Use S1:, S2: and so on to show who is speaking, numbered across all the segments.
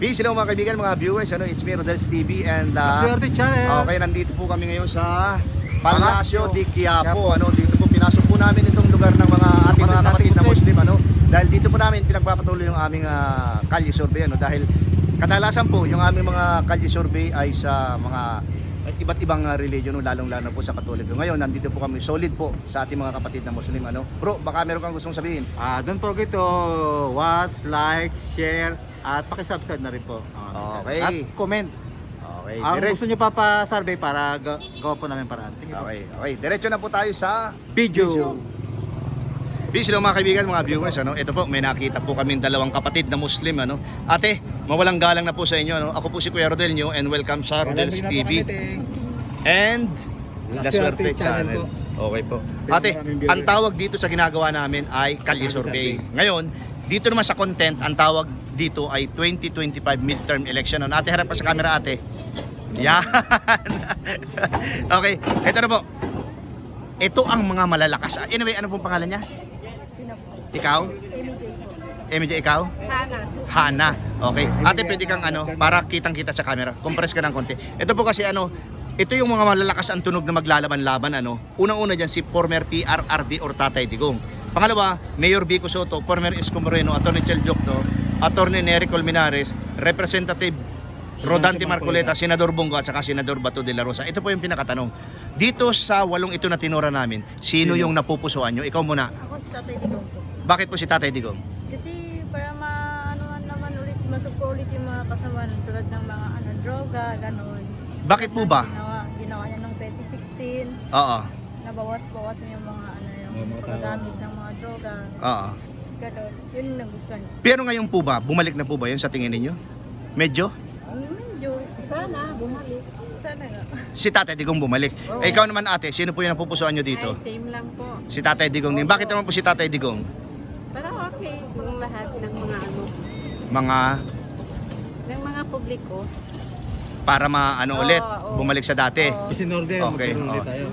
S1: Peace, hello mga kaibigan, mga viewers. Ano, it's me, Rodels TV. And, uh,
S2: Swerte channel.
S1: okay, nandito po kami ngayon sa Palacio di Quiapo. Ano, dito po pinasok po namin itong lugar ng mga ating mga
S2: Kapatid
S1: na Muslim. Ano, dahil dito po namin pinagpapatuloy yung aming uh, kalye survey. Ano, dahil kadalasan po yung aming mga kalye survey ay sa mga iba't ibang uh, religion, no, lalong-lalo po sa Katoliko. Ngayon, nandito po kami solid po sa ating mga kapatid na Muslim. Ano. Bro, baka meron kang gustong sabihin.
S2: Ah, don't forget to watch, like, share, at pakisubscribe na rin po. Ah,
S1: Okay.
S2: At comment.
S1: Okay,
S2: Ang
S1: direct-
S2: gusto nyo pa pa-survey para ga- gawa po namin paraan. You po.
S1: Okay, okay. Diretso na po tayo sa
S2: Video.
S1: Peace hello mga kaibigan, mga viewers. Ano? Ito po, may nakita po kami dalawang kapatid na Muslim. Ano? Ate, mawalang galang na po sa inyo. Ano? Ako po si Kuya Rodel nyo and welcome sa Rodel's TV. And
S2: La
S1: Suerte
S2: Channel.
S1: Okay po. Ate, ang tawag dito sa ginagawa namin ay Kalye. Survey. Ngayon, dito naman sa content, ang tawag dito ay 2025 midterm election. Ano? Ate, harap pa sa camera ate. Yan. okay, ito na po. Ito ang mga malalakas. Anyway, ano pong pangalan niya? Ikaw?
S3: MJ
S1: ikaw?
S3: Hana.
S1: Hana. Okay. Ate, pwede kang ano, para kitang-kita sa camera. Compress ka ng konti. Ito po kasi ano, ito yung mga malalakas ang tunog na maglalaban-laban ano. Unang-una diyan si former PRRD or Tatay Digong. Pangalawa, Mayor Vico Soto, former Isko Moreno, Attorney Chel Jokto, Attorney Nery Colmenares, Representative Rodante Marcoleta, Senador Bongo at saka Senador Bato de la Rosa. Ito po yung pinakatanong. Dito sa walong ito na tinura namin, sino yung napupusuan nyo? Ikaw muna.
S3: Ako si Tatay Digong po.
S1: Bakit po si Tatay Digong?
S3: Kasi para maanuhan naman ulit, masugpo ulit yung mga kasamaan tulad ng mga ano, droga, gano'n.
S1: Bakit po ba?
S3: Ginawa, ginawa niya noong 2016,
S1: Oo.
S3: nabawas-bawas yung mga ano, yung paggamit ng mga droga,
S1: Oo.
S3: gano'n. Yun yung nagustuhan niya.
S1: Pero ngayon po ba, bumalik na po ba yun sa tingin ninyo? Medyo?
S3: Medyo, sana, bumalik. Sana nga.
S1: Si Tatay Digong bumalik. Eh, ikaw naman ate, sino po yung napupusuan nyo dito?
S4: Ay, same lang po.
S1: Si Tatay Digong din. Bakit naman po si Tatay Digong?
S4: Mga ng mga publiko.
S1: para ma ano
S4: Oo,
S1: ulit,
S4: oo.
S1: bumalik sa dati.
S4: Oo.
S2: Is in order,
S1: Okay, oh.
S2: tayo.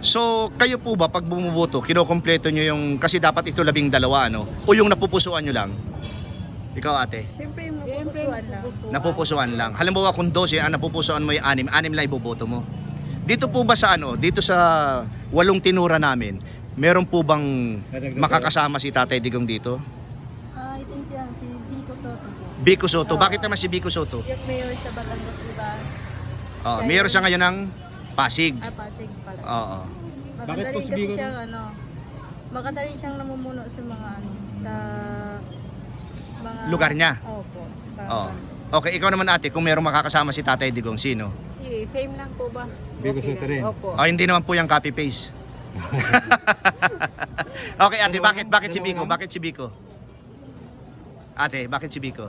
S1: So, kayo po ba pag bumuboto, kinokompleto nyo yung, kasi dapat ito labing dalawa, ano? O yung napupusuan nyo lang? Ikaw ate,
S3: Siyempre, yung
S4: Siyempre,
S3: mapupusuan lang.
S4: napupusuan.
S1: napupusuan lang. Halimbawa kung 12, ang napupusuan mo yung anim, anim lang iboboto mo. Dito po ba sa ano, dito sa walong tinura namin, meron po bang makakasama si Tatay Digong dito?
S3: Ah, I think siya, si Vico
S1: Biko Soto.
S3: Oo.
S1: Bakit naman si Biko Soto?
S3: Yung mayor sa Balangos, di ba?
S1: Oh, mayor siya ngayon ng Pasig.
S3: Ah, Pasig pala.
S1: Oo.
S3: Maganda
S2: Bakit po
S3: rin
S2: si
S3: kasi
S2: Bigo?
S3: siyang ano, maganda rin siyang namumuno sa mga ano, sa mga
S1: Lugar niya?
S3: Opo. parang
S1: Oo.
S3: ganun.
S1: Okay, ikaw naman ate, kung merong makakasama si Tatay Digong, sino?
S4: Si, same lang po ba?
S2: Bigo Soto
S4: lang.
S2: rin.
S4: Opo.
S1: Oh, hindi naman po yung copy paste. okay, ate, bakit bakit si Biko? Bakit si Biko? Ate, bakit si Biko?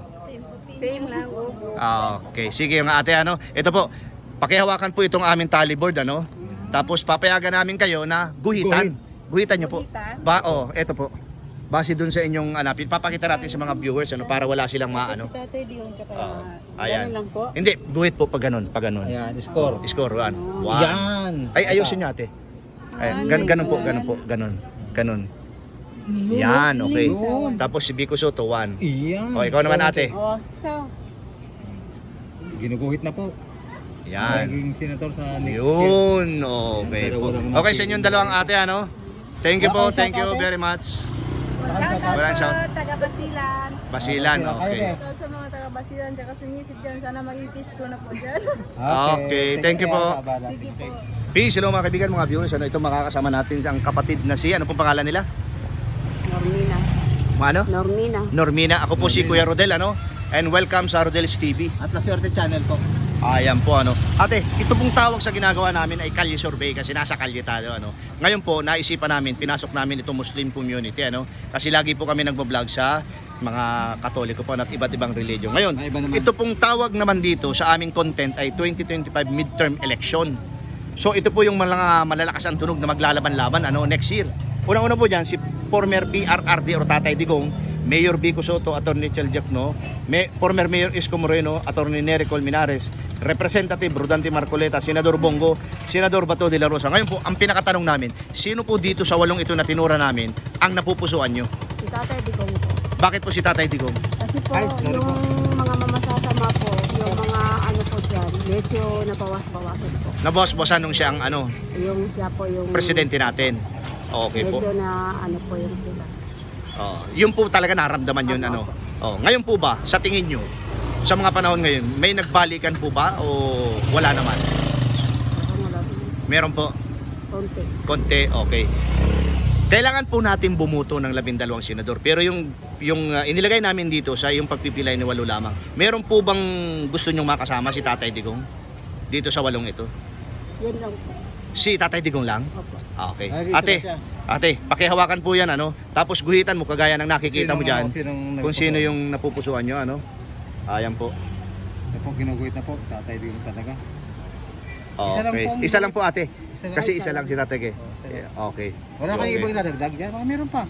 S3: Same
S4: lang, opo.
S1: Ah, okay, sige yung ate ano. Ito po, pakihawakan po itong aming tally board ano. Tapos papayagan namin kayo na guhitan. Guhitan niyo po.
S4: Guhitan?
S1: Ba, oh, ito po. Base dun sa inyong anapin, papakita natin sa mga viewers ano para wala silang maano.
S3: Si Tatay Dion tsaka
S1: Oo.
S4: Ganun
S1: ayan.
S4: lang po.
S1: Hindi, guhit po pag ganun, pag ganun.
S2: Ayan, score.
S1: Score one. One.
S2: Yan.
S1: Ay, ayusin niyo ate. Ayan, gan ganun po, ganun po, ganun. Ganun. Yan, okay.
S2: Yun.
S1: Tapos si Biko Soto, one.
S2: Iyan.
S1: O, ikaw naman ate.
S4: Oh, so,
S2: Ginuguhit na po.
S1: Yan.
S2: Naging senator sa next year.
S1: Yun, okay po. Okay, sa inyong dalawang ate, ano? Thank you po, thank you
S2: shout out,
S1: very much.
S4: Shoutout
S1: Walang shout.
S4: po, taga Basilan.
S1: Basilan, okay.
S3: Shoutout sa mga taga-Basilan tsaka sumisip dyan. Sana maging peaceful na po dyan.
S1: Okay, thank you po.
S3: Sige po.
S1: Peace, hello mga kaibigan, mga viewers. Ano, ito makakasama natin ang kapatid na si, ano pong pangalan nila?
S4: Normina.
S1: Ano?
S4: Normina.
S1: Normina. Ako po si Kuya Rodel, ano? And welcome sa Rodel's TV.
S2: At La Suerte Channel po.
S1: Ayan po ano. Ate, ito pong tawag sa ginagawa namin ay kalye survey kasi nasa kalye tayo ano. Ngayon po naisipan namin, pinasok namin itong Muslim community ano. Kasi lagi po kami nagbo-vlog sa mga Katoliko po at iba't ibang religion. Ngayon,
S2: Ay, iba
S1: ito pong tawag naman dito sa aming content ay 2025 midterm election. So ito po yung mga malalakas ang tunog na maglalaban-laban ano next year. Unang-una po diyan si former PRRD or Tatay Digong, Mayor Vico Soto, Attorney Chel Jepno, May, former Mayor Isko Moreno, Attorney Nery Colmenares, Representative Rodante Marcoleta, Senador Bongo, Senador Bato de la Rosa. Ngayon po, ang pinakatanong namin, sino po dito sa walong ito na tinura namin ang napupusuan nyo?
S4: Si Tatay Digong po.
S1: Bakit po si Tatay Digong?
S4: Kasi po,
S2: Ay,
S4: yung
S2: po.
S4: mga mamasasama Medyo nabawas-bawasan po.
S1: Naboss-bossan nung siya ang ano,
S4: Yung siya po yung...
S1: presidente natin. Okay po.
S4: Medyo na ano po yung sila.
S1: Oh, yun po talaga naramdaman yun ano. Oh, ngayon po ba sa tingin nyo sa mga panahon ngayon may nagbalikan po ba o wala naman? Meron po
S4: Konti.
S1: konti, okay. Kailangan po natin bumuto ng labindalawang senador. Pero yung yung uh, inilagay namin dito sa yung pagpipilay ni walo lamang. Meron po bang gusto nyong makasama si Tatay Digong dito sa walong ito?
S4: Yun lang po.
S1: Si Tatay Digong lang?
S4: Opo.
S1: Ah, okay.
S2: Ay,
S1: Ate,
S2: isa na siya.
S1: ate, pakihawakan po yan ano. Tapos guhitan mo kagaya ng nakikita mo
S2: Sinong-
S1: diyan.
S2: ano, sinong
S1: Kung sino yung napupusuan nyo ano. Ayan po.
S2: Ito po, ginuguhit na po. Tatay din talaga. Isa lang
S1: Okay.
S2: po ang-
S1: Isa lang po ate.
S2: Isa lang.
S1: Kasi
S2: Ay,
S1: isa lang si Tatay Ge.
S2: Oh, isa lang.
S1: Yeah, Okay.
S2: Wala
S1: Okay.
S2: ibang idadagdag dyan. Baka meron pa.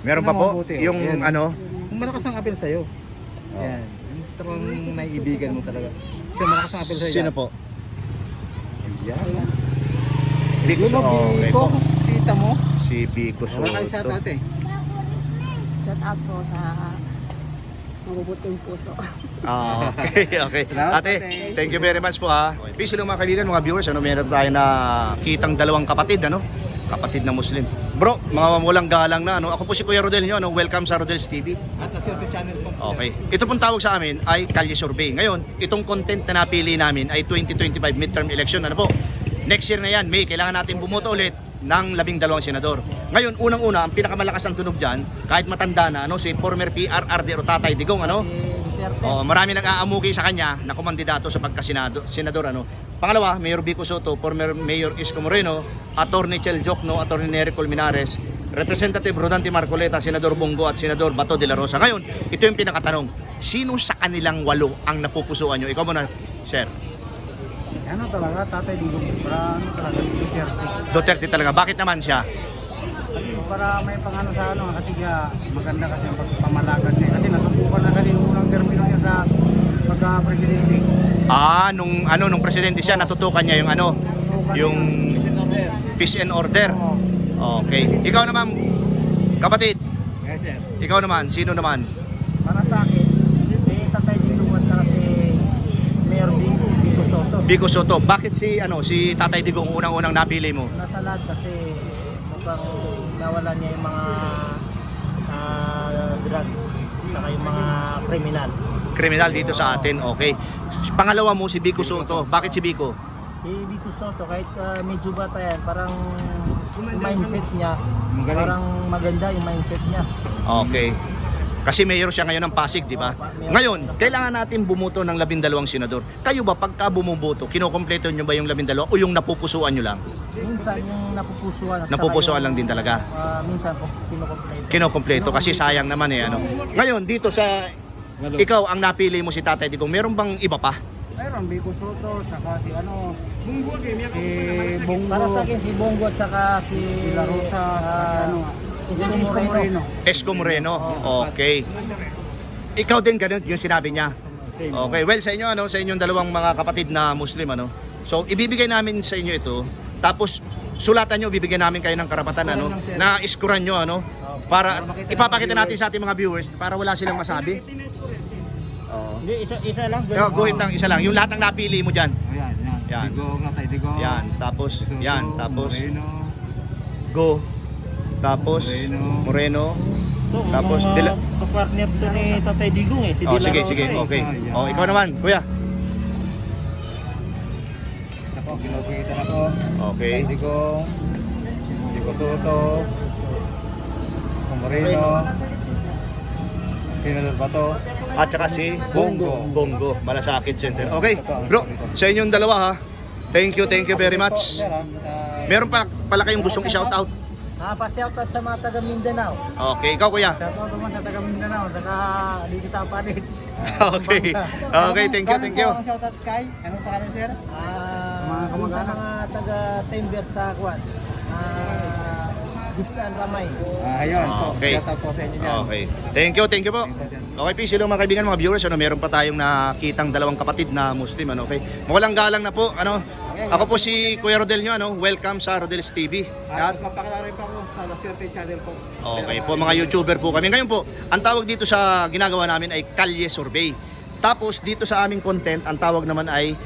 S1: Meron pa
S2: Ano,
S1: po
S2: mabuti, oh.
S1: yung
S2: Yan.
S1: ano.
S2: Kung malakas ang apel sa'yo.
S1: Oh.
S2: Yan. Yung talagang naiibigan mo talaga. Siya malakas ang apel sa'yo.
S1: Sino po?
S2: Yan.
S1: Biko
S2: Yung
S1: okay po.
S2: Kita mo?
S1: Si Biko
S2: Wala kayo sa
S1: Soto.
S2: ate.
S4: Shout out po sa mabubuting puso.
S1: Ah, okay, okay.
S2: Ate,
S1: thank you very much po ha. Okay. Peace lang mga kaibigan, mga viewers. Ano, meron tayo na kitang dalawang kapatid, ano? Kapatid na Muslim. Bro, mga walang galang na, ano? Ako po si Kuya Rodel nyo, ano? Welcome sa Rodel's TV.
S2: At nasa ate channel po.
S1: Okay. Ito pong tawag sa amin ay Kalye Survey. Ngayon, itong content na napili namin ay 2025 midterm election. Ano po? Next year na yan, May, kailangan natin bumoto ulit ng labing dalawang senador. Ngayon, unang-una, ang pinakamalakas ang tunog dyan, kahit matanda na, ano, si former PRRD o Tatay Digong, ano? Oh, marami nang aamuki sa kanya na kumandidato sa pagkasenado, senador ano. Pangalawa, Mayor Vico Soto, former Mayor Isko Moreno, Attorney Chel Jokno, Attorney Nery Colmenares, Representative Rodante Marcoleta, Senador Bongo at Senador Bato de la Rosa. Ngayon, ito yung pinakatanong. Sino sa kanilang walo ang napupusuan nyo? Ikaw muna, Sir.
S5: Ano talaga, tatay Digong, para ano talaga, Duterte.
S1: Duterte talaga. Bakit naman siya?
S5: Para may pangano sa ano, kasi nga maganda kasi ang pamalagan niya. Kasi natutukan na kanina unang termino niya sa pagka-presidente.
S1: Ah, nung ano nung presidente siya natutukan niya yung ano, yung peace and order. Okay. Ikaw naman, kapatid,
S2: Yes, sir.
S1: ikaw naman, sino naman?
S5: Para sa akin, si tatay Digong at saka si Mayor Bigo, Bigo Soto.
S1: Bico Soto. Bakit si ano si Tatay Digong unang-unang napili mo?
S5: Nasa lahat kasi mukhang nawala niya yung mga ah, drugs, saka yung mga kriminal.
S1: Kriminal dito sa atin. Okay. Pangalawa mo si Bico Soto. Bakit si Bico?
S5: Si Vico Soto, kahit ah, medyo bata yan, parang yung mindset niya,
S2: Magaling.
S5: parang maganda yung mindset niya.
S1: Okay. Kasi mayor siya ngayon ng Pasig, di ba? Ngayon, kailangan natin bumuto ng labindalawang senador. Kayo ba, pagka bumuboto, kinokompleto nyo ba yung labindalawa o yung napupusuan nyo lang?
S5: Minsan yung napupusuan at
S1: Napupusuan
S5: yung,
S1: lang din talaga.
S5: ah, minsan po kinukompleto.
S1: Kinokompleto kasi sayang naman eh. Ano. Ngayon, dito sa ikaw ang napili mo si Tatay Digong, meron bang iba pa?
S5: Mayroon Vico Soto, saka si ano, si Bongo,
S6: Para sa akin si Bongo at saka si
S5: si La Rosa,
S6: ah,
S5: ano,
S6: Isko Moreno.
S1: Esco Moreno. Okay. Ikaw din ganun yung sinabi niya. Okay, well sa inyo ano, sa inyong dalawang mga kapatid na Muslim ano. So ibibigay namin sa inyo ito. Tapos sulatan nyo, bibigyan namin kayo ng karapatan ano, na iskuran nyo ano, para ipapakita natin sa ating mga viewers para wala silang masabi. Oo.
S6: Hindi, isa, isa lang.
S1: Kaya guhit lang isa lang, yung lahat ng napili mo diyan.
S2: Ayan, yan.
S1: Yan.
S2: Digong, tatay Digong.
S1: Yan, tapos yan, tapos go. Tapos
S2: Moreno.
S1: Moreno.
S6: Ito,
S1: Tapos,
S6: mga
S1: dila-
S6: kapartner to ni Tatay Digong eh. Si
S1: Oh, sige,
S6: Rosa
S1: sige.
S6: eh.
S1: Okay. Oh, ikaw naman, kuya.
S2: Ito po, ginuguhit na po.
S1: Okay.
S2: Tatay Digong. Digo Soto. Moreno. Senador Bato.
S1: At saka si
S2: Bongo.
S1: Bongo, Malasakit Center. Okay, bro, sa inyong dalawa ha. Thank you, thank you very much. Meron pa pala kayong gustong i-shout out.
S6: Ah, pa-shoutout sa mga taga Mindanao.
S1: Okay, ikaw kuya.
S5: Shoutout naman sa taga Mindanao, saka dito sa Apanit.
S1: Okay. Okay, thank you, thank you.
S2: Ang shoutout kay, anong pangalan sir?
S6: Ah,
S5: Mga kamag-anak.
S6: mga taga Timber sa Kwan. Ah, Distan Ramay.
S2: Ah, ayun po.
S1: Okay.
S2: Shoutout po sa inyo dyan.
S1: Okay. Thank you, thank you po. Okay, peace hello mga kaibigan, mga viewers. Ano, meron pa tayong nakitang dalawang kapatid na Muslim, ano, okay? Mawalang galang na po, ano. Ako po si Kuya Rodel nyo, ano. Welcome sa Rodel's TV.
S2: At
S1: At
S2: magpapakilala rin po ako sa La Suerte channel po.
S1: Okay po, mga YouTuber po kami. Ngayon po, ang tawag dito sa ginagawa namin ay Kalye Survey. Tapos dito sa aming content, ang tawag naman ay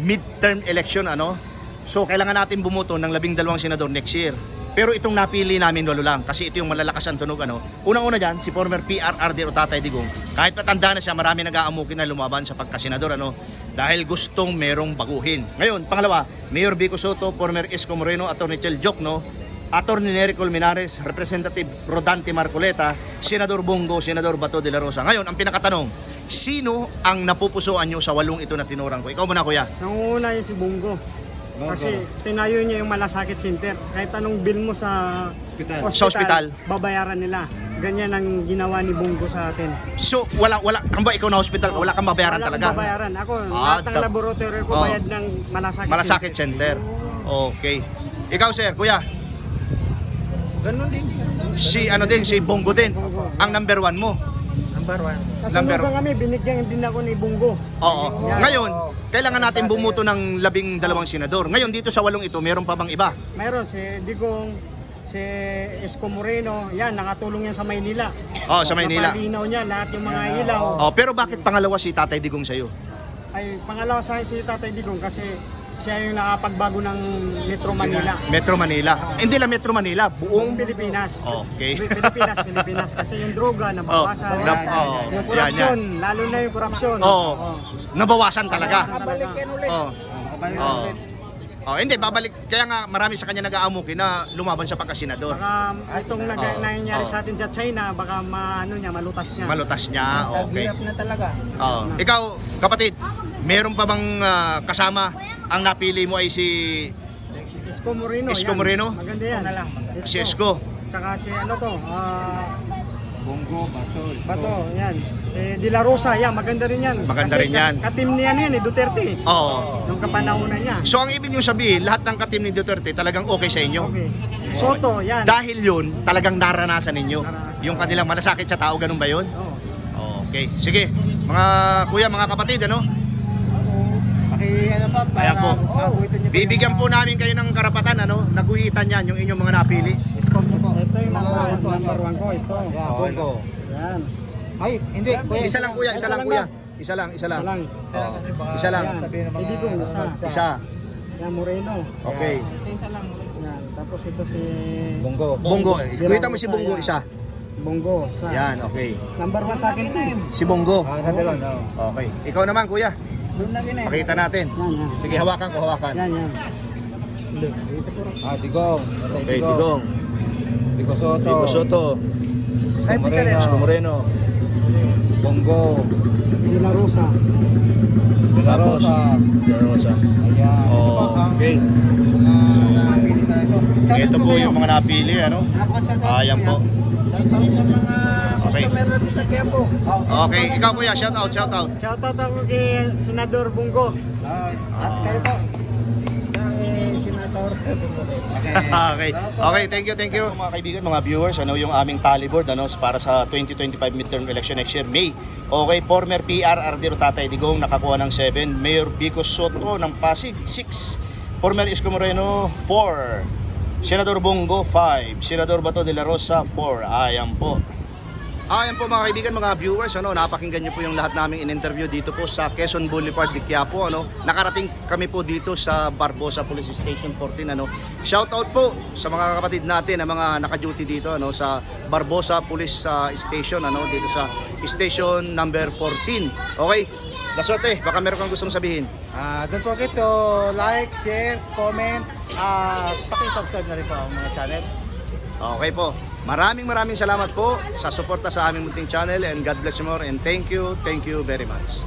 S1: midterm election ano. So kailangan natin bumuto ng labing dalawang senador next year. Pero itong napili namin lolo lang kasi ito yung malalakas ang tunog ano. Unang-una diyan si former PRRD o Tatay Digong. Kahit matanda na siya, marami nag-aamukin na lumaban sa pagkasenador ano dahil gustong merong baguhin. Ngayon, pangalawa, Mayor Vico Soto, former Isko Moreno, Attorney Chel Jokno, Attorney Nery Colmenares, Representative Rodante Marcoleta, Senador Bongo, Senador Bato de la Rosa. Ngayon, ang pinakatanong, sino ang napupusuan nyo sa walong ito na tinurang ko? Ikaw muna kuya.
S5: Nangunguna yung si Bungo. Kasi tinayo niya yung Malasakit Center. Kahit anong bill mo sa
S2: Hospital.
S1: Sa ospital.
S5: babayaran nila. Ganyan ang ginawa ni Bungo sa atin.
S1: So, wala, wala, kung ba ikaw na hospital ka, wala kang babayaran
S5: Wala
S1: talaga?
S5: babayaran. Ako,
S1: Ah,
S5: lahat ng laboratory ko
S1: Oh.
S5: bayad ng Malasakit,
S1: Malasakit Center. Okay. Ikaw sir, kuya,
S6: Ganun din.
S1: si ano din, si Bongo din. Ang number one mo.
S6: Number one.
S1: Number-
S5: Kasunod kami, binigyan din ako ni Bungo.
S1: Oo. Ngayon, kailangan natin bumuto ng labing dalawang senador. Ngayon, dito sa walong ito, meron pa bang iba?
S5: Mayroon si Digong, si Esco Moreno, yan, nakatulong yan sa Maynila.
S1: Oo, sa Maynila.
S5: Napalinaw niya lahat yung mga ilaw.
S1: Oh, pero bakit pangalawa si Tatay Digong sa'yo?
S5: Ay, pangalawa sa akin si Tatay Digong kasi siya yung nakapagbago ng Metro Manila.
S1: Metro Manila. Hindi lang Metro Manila,
S5: Buong
S1: buong...
S5: Pilipinas.
S1: Okay.
S5: Pilipinas, Pilipinas. Kasi yung droga, nabawasan.
S1: Oh, nap- oh,
S5: yung
S1: yan,
S5: korupsyon, lalo na yung korupsyon.
S1: Oo. Nabawasan talaga.
S6: Kabalik yan ulit.
S1: Oh. Oh. Oh, hindi babalik kaya nga marami sa kanya nag-aamukin na lumaban sa pagkasenador.
S5: Baka itong nag-
S1: Oo.
S5: nangyayari
S1: Oo.
S5: sa atin sa China, baka maano niya, malutas niya.
S1: Malutas niya. Okay.
S6: Hirap na talaga.
S1: Oh. Ikaw, kapatid, meron pa bang ah, kasama ang napili mo ay si
S5: Isko Moreno.
S1: Isko
S5: yan.
S1: Moreno?
S5: Maganda yan.
S6: na lang.
S1: si Esco?
S5: Tsaka si ano to, ah,
S2: Bongo, Bato.
S5: Bato, yan. Eh, De La Rosa, yan, maganda rin yan.
S1: Maganda
S5: Kasi
S1: rin yan.
S5: kas- Katim niya yan eh, Duterte.
S1: Oo.
S5: Nung kapanahonan niya.
S1: So ang ibig niyong sabihin, lahat ng katim ni Duterte talagang okay sa inyo.
S5: Okay. Soto, yan.
S1: Dahil yun, talagang naranasan ninyo.
S5: Naranasan.
S1: Yung kanilang malasakit sa tao, ganun ba yun?
S5: Oo.
S1: Okay. Sige. Mga kuya, mga kapatid, ano?
S2: Paki ano pa, para
S1: po.
S2: maguhitan niyo po
S1: Bibigyan po namin kayo ng karapatan, ano? Naguhitan yan, yung inyong mga napili.
S2: scope niyo po. Mga
S5: number one ko, ito.
S2: Yeah, Bongo.
S5: Yan.
S2: Ay, hindi. Kuya,
S1: Isa lang kuya, isa lang kuya. Isa lang, isa lang.
S2: Baka
S1: Isa lang.
S5: Hindi ko, isa.
S1: Isa.
S5: Yan, Moreno.
S1: Okay.
S6: Isa lang.
S5: Yan. Tapos ito si
S2: Bongo.
S1: Bongo. Kuhita mo si Bongo isa.
S5: Bongo. Sa.
S1: Yan, okay.
S5: Number one sa akin to.
S1: Si Bongo.
S2: Ah, number one. oh.
S1: Okay. Ikaw naman, kuya.
S6: Doon na eh.
S1: Pakita natin.
S5: yan.
S1: Sige, hawakan ko, hawakan.
S5: Yan, yan.
S2: Ah, Digong.
S1: Okay, Digong.
S2: Digo Soto.
S1: Digo Soto.
S2: Isko Moreno.
S1: Isko Moreno.
S2: Bongo.
S5: De La Rosa.
S2: De La Rosa.
S1: De La Rosa.
S2: Ayan. Ang
S1: Okay.
S2: na ito. Shoutout
S1: Ito po yung mga napili, ano? Ayan po.
S6: Shoutout sa mga
S1: Okay.
S6: customer natin sa Quiapo.
S1: Okay, ikaw kuya, shout out, shout out.
S5: Shoutout ako kay Senador Bungo.
S2: Ah, At kayo po.
S1: Okay. okay. Thank you, thank you. Mga kaibigan, mga viewers, ano yung aming tally board ano para sa 2025 midterm election next year, May. Okay, former PRRD Tatay Digong nakakuha ng 7, Mayor Vico Soto ng Pasig 6, former Isko Moreno 4, Senador Bongo 5, Senador Bato de la Rosa 4. Ayan po. Ayan po mga kaibigan, mga viewers, ano, napakinggan niyo po yung lahat naming in-interview dito po sa Quezon Boulevard de Quiapo, ano. Nakarating kami po dito sa Barbosa Police Station 14, ano. Shout out po sa mga kapatid natin na mga naka-duty dito, ano, sa Barbosa Police ah, Station, ano, dito sa station number 14. Okay? Lasote, baka meron kang gustong sabihin.
S2: Ah, don't forget to like, share, comment, at paki-subscribe na rin po ang mga channel.
S1: Okay po. Maraming maraming salamat po sa suporta sa aming munting channel and God bless you more and thank you, thank you very much.